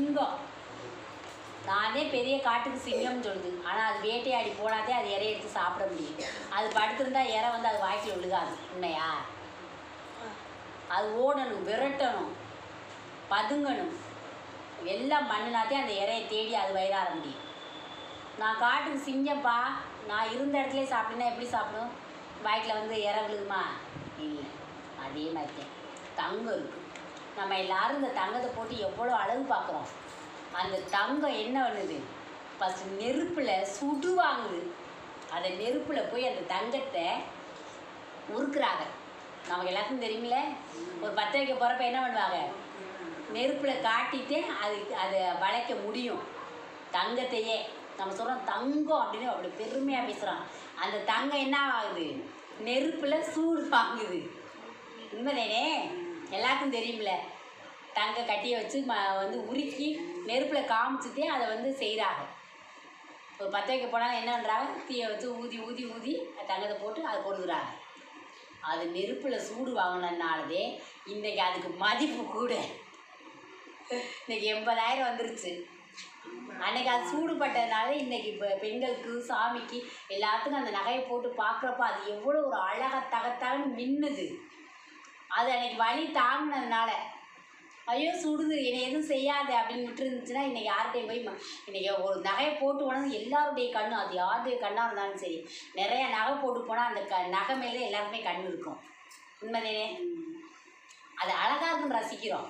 சிங்கம். நானே பெரிய காட்டுக்கு சிங்கம்னு சொல்லுது ஆனால் அது வேட்டையாடி போனாதே அது இறைய எடுத்து சாப்பிட முடியும். அது படுத்திருந்தா இறை வந்து அது வாய்க்கில் விழுகாது. உண்மையா? அது ஓடணும் விரட்டணும் பதுங்கணும். எல்லாம் பண்ணினாத்தே அந்த இறையை தேடி அது வயிறார முடியும். நான் காட்டுக்கு சிங்கப்பா நான் இருந்த இடத்துல சாப்பிட்டேன்னா எப்படி சாப்பிடும் வாய்க்கில் வந்து இற விழுகுமா? இல்லை. அதே மாதிரி தங்கம் இருக்குது நம்ம எல்லாரும் இந்த தங்கத்தை போட்டு எவ்வளோ அழகு பார்க்குறோம். அந்த தங்கம் என்ன பண்ணுது? ஃபஸ்ட்டு நெருப்பில் சுடுவாங்குது அந்த நெருப்பில் போய் அந்த தங்கத்தை உருக்குறாங்க. நமக்கு எல்லாத்துக்கும் தெரியுமில்ல ஒரு பற்ற வைக்க போகிறப்ப என்ன பண்ணுவாங்க? நெருப்பில் காட்டிட்டு அது அதை வளைக்க முடியும். தங்கத்தையே. நம்ம சொல்கிறோம் தங்கம் அப்படின்னு அப்படி பெருமையாக பேசுகிறோம் அந்த தங்கம் என்ன ஆகுது? நெருப்பில் சூடு வாங்குது. உண்மைதானே? எல்லாருக்கும் தெரியும்ல. தங்க கட்டியை வச்சு ம வந்து உருக்கி நெருப்பில் காமிச்சிட்டே அதை வந்து செய்கிறாங்க ஒரு பற்ற வைக்க போனாலும் என்ன பண்ணுறாங்க தீயை வச்சு ஊதி ஊதி ஊதி தங்கத்தை போட்டு அதை கொடுக்குறாங்க அது நெருப்பில் சூடு வாங்கினதுனாலதே இன்றைக்கி அதுக்கு மதிப்பு கூட. இன்றைக்கி எண்பதாயிரம் வந்துருச்சு. அன்னைக்கு அது சூடுபட்டதுனால இன்னைக்கு இப்போ பெண்களுக்கு சாமிக்கு எல்லாத்துக்கும் அந்த நகையை போட்டு பார்க்குறப்ப அது எவ்வளோ ஒரு அழகாக தகத்தகன்னு மின்னுது. அது அன்றைக்கி வலி தாங்கினதுனால. ஐயோ சுடுது என்னை எதுவும் செய்யாது அப்படின்னு விட்டுருந்துச்சுன்னா இன்னைக்கு யார்கிட்டையும் போய் இன்றைக்கி ஒரு நகையை போட்டு போனது எல்லாருடைய கண்ணும் அது யாருடைய கண்ணாக இருந்தாலும் சரி நிறைய நகை போட்டு போனால் அந்த க நகை மேலே எல்லாருக்குமே கண் இருக்கும். உண்மைதானே? அது அழகாக இருக்குன்னு ரசிக்கிறோம்.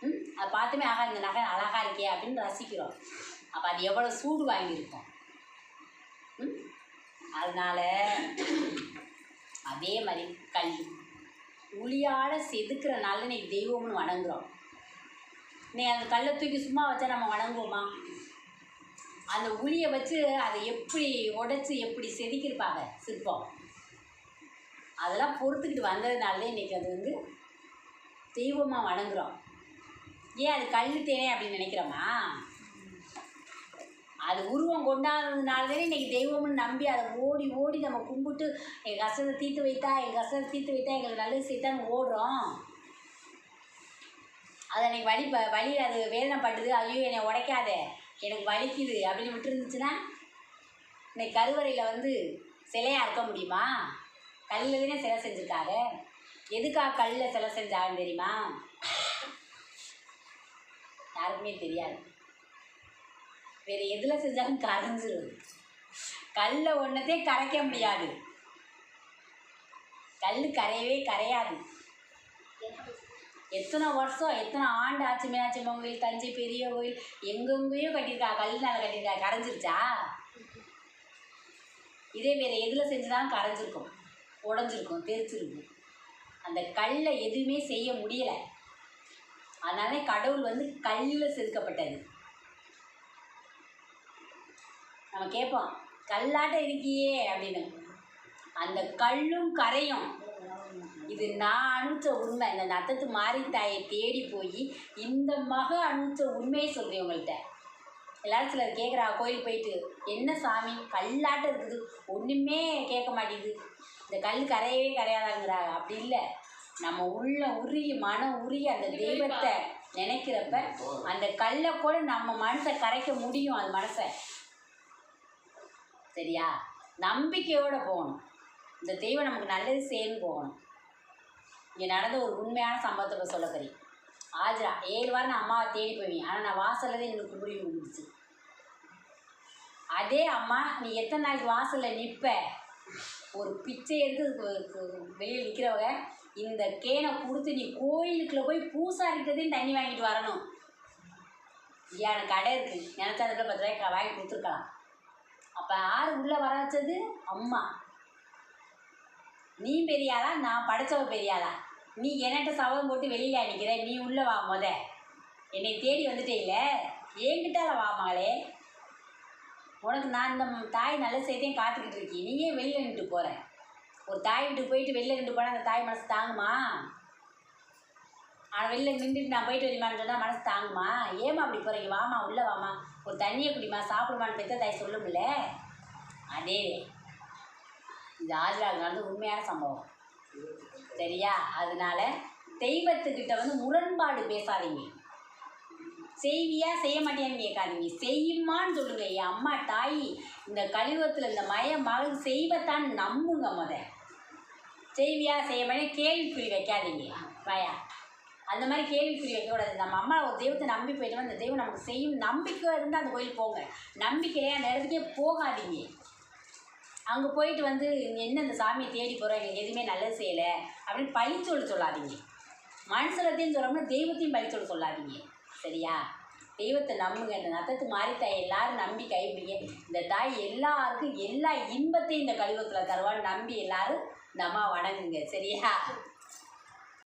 ம்? அதை பார்த்துமே ஆகா இந்த நகை அழகாக இருக்கே அப்படின்னு ரசிக்கிறோம். அப்போ அது எவ்வளோ சூடு வாங்கியிருக்கோம். ம்? அதனால் அதே மாதிரி கல்வி உளியால் செதுக்கிறனால இன்னைக்கு தெய்வம்னு வணங்குறோம். நீ அந்த கல்லை தூக்கி சும்மா வச்சா நம்ம வணங்குவோமா? அந்த உளியை வச்சு அதை எப்படி உடைச்சி எப்படி செதுக்கியிருப்பாங்க சிற்பம். அதெல்லாம் பொறுத்துக்கிட்டு வந்ததுனாலே இன்னைக்கு அது வந்து தெய்வமாக வணங்குறோம். ஏன் அது கல் தேனே அப்படின்னு நினைக்கிறோமா? அது உருவம் கொண்டாடுறதுனாலே இன்னைக்கு தெய்வம்னு நம்பி அதை ஓடி ஓடி நம்ம கும்பிட்டு எங்கள் கஷ்டத்தை தீர்த்து வைத்தா எங்கள் கஷ்டத்தை தீர்த்து வைத்தா எங்களுக்கு நல்லது செய்தான்னு ஓடுறோம். அது அன்னைக்கு வலி ப வலி அது வேதனைப்பட்டுது ஐயோ என்னை உடைக்காத எனக்கு வலிக்குது அப்படின்னு விட்டுருந்துச்சுன்னா இன்னைக்கு கருவறையில் வந்து சிலையாக இருக்க முடியுமா? கல்லில் தானே சிலை செஞ்சுருக்காரு. எதுக்காக கல்லில் சிலை செஞ்சாங்கன்னு தெரியுமா? யாருக்குமே தெரியாது. வேறு எதில் செஞ்சாலும் கரைஞ்சிரும். கல்லை ஒன்றத்தே கரைக்க முடியாது. கல் கரையவே கரையாது. எத்தனை வருஷம் எத்தனை ஆண்டு ஆச்சு மீனாட்சி அம்மன் கோயில் தஞ்சை பெரிய கோயில் எங்கெங்கேயோ கட்டியிருக்கா கல்லுனால கட்டியிருக்கா கரைஞ்சிருச்சா? இதே வேறு எதில் செஞ்சுதான் கரைஞ்சிருக்கும் உடஞ்சிருக்கும் தெரிச்சிருக்கும் அந்த கல்லை எதுவுமே செய்ய முடியலை. அதனால கடவுள் வந்து கல்லில் செதுக்கப்பட்டது. நம்ம கேட்போம் கல்லாட்டம் இருக்கியே அப்படின்னு. அந்த கல்லும் கரையும். இது நான் அனுப்பிச்ச உண்மை. இந்த நத்தத்து மாரித்தாயை தேடி போய் இந்த மக அனுப்பிச்ச உண்மையை சொல்கிறேன் உங்கள்கிட்ட எல்லாரும் சிலர் கேட்குறா கோயில் போயிட்டு என்ன சாமி? கல்லாட்டம் இருக்குது. ஒன்றுமே கேட்க மாட்டேங்குது. இந்த கல் கரையவே கரையாதாங்கிறாங்க அப்படி இல்லை. நம்ம உள்ள உருகி மனம் உருகி அந்த தெய்வத்தை நினைக்கிறப்ப அந்த கல்லை கூட நம்ம மனசை கரைக்க முடியும் அது மனசை. சரியா? நம்பிக்கையோடு போகணும். இந்த தெய்வம் நமக்கு நல்லது செய்யணும் போகணும். இங்கே நடந்த ஒரு உண்மையான சம்பவத்தை இப்போ சொல்ல தெரியும் ஆஜரா ஏழு வாரம் நான் அம்மாவை தேடி போவேன் ஆனால் நான் வாசலில் தான் எனக்கு கும்பிடி விழுந்துச்சு அதே அம்மா நீ எத்தனை நாளைக்கு வாசலில் நிற்ப ஒரு பிச்சை எடுத்து வெளியில் நிற்கிறவங்க இந்த கேனை கொடுத்து நீ கோயிலுக்குள்ளே போய் பூசாரிட்டதையும் தண்ணி வாங்கிட்டு வரணும். ஏன் எனக்கு கடை இருக்குது நினச்சா அதுக்குள்ள பத்து ரூபாய்க்கு வாங்கி கொடுத்துருக்கலாம். அப்போ யார் உள்ளே வர வச்சது? அம்மா. நீ பெரியாளா? நான் படைச்சவ பெரியாளா? நீ என்கிட்ட சபதம் போட்டு வெளியில் அடிக்கிற? நீ உள்ளே வா முத. என்னை தேடி வந்துட்டே இல்லை? என்கிட்டால வா மகளே. உனக்கு நான் இந்த தாய் நல்ல செய்தியும் காத்துக்கிட்டு இருக்கி நீ ஏன் வெளியில் நின்று போகிறேன் ஒரு தாய் வீட்டுக்கு போயிட்டு வெளியில் நின்று போனால் அந்த தாய் மனசு தாங்குமா? ஆனால் வெளியில் நின்றுட்டு நான் போயிட்டு வரீமான்னு சொன்னால் மனசு தாங்குமா? ஏமா அப்படி போகிறீங்க வாமா உள்ளே வாமா ஒரு தண்ணியை குடிமா சாப்பிடுமான்னு பெற்ற தாய் சொல்லுமில்ல அதே. இது ஆஜராக நடந்த உண்மையான சம்பவம். சரியா? அதனால தெய்வத்துக்கிட்ட வந்து முரண்பாடு பேசாதீங்க. செய்வியா செய்ய மாட்டேன்னு கேட்காதீங்க. செய்யுமான்னு சொல்லுங்க. என் அம்மா தாய் இந்த கழிவத்தில் இந்த மய மகள் செய்வத்தான் நம்புங்க முத. செய்வியா செய்ய மாட்டேன் கேள்விக்குறி வைக்காதீங்க. பயா அந்த மாதிரி கேள்விக்குறி வைக்கக்கூடாது. நம்ம அம்மா ஒரு தெய்வத்தை நம்பி போயிட்டோம் அந்த தெய்வம் நமக்கு செய்யும் நம்பிக்கை இருந்தால் அந்த கோயில் போங்க. நம்பிக்கையே அந்த இடத்துக்கே போகாதீங்க. அங்கே போயிட்டு வந்து என்ன இந்த சாமியை தேடி போகிறோம் எங்களுக்கு எதுவுமே நல்லது செய்யலை. அப்படின்னு பழி சொல்ல சொல்லாதீங்க மனுஷனத்தையும் சொல்லாமல் தெய்வத்தையும் பழி சொல்லாதீங்க. சரியா? தெய்வத்தை நம்புங்க. இந்த நத்தத்து மாறி தாய் எல்லாரும் நம்பி கைப்பிடிங்க. இந்த தாய் எல்லாருக்கும் எல்லா இன்பத்தையும் இந்த கழிவத்தில் தருவான்னு நம்பி எல்லாரும் இந்த அம்மா வணங்குங்க. சரியா?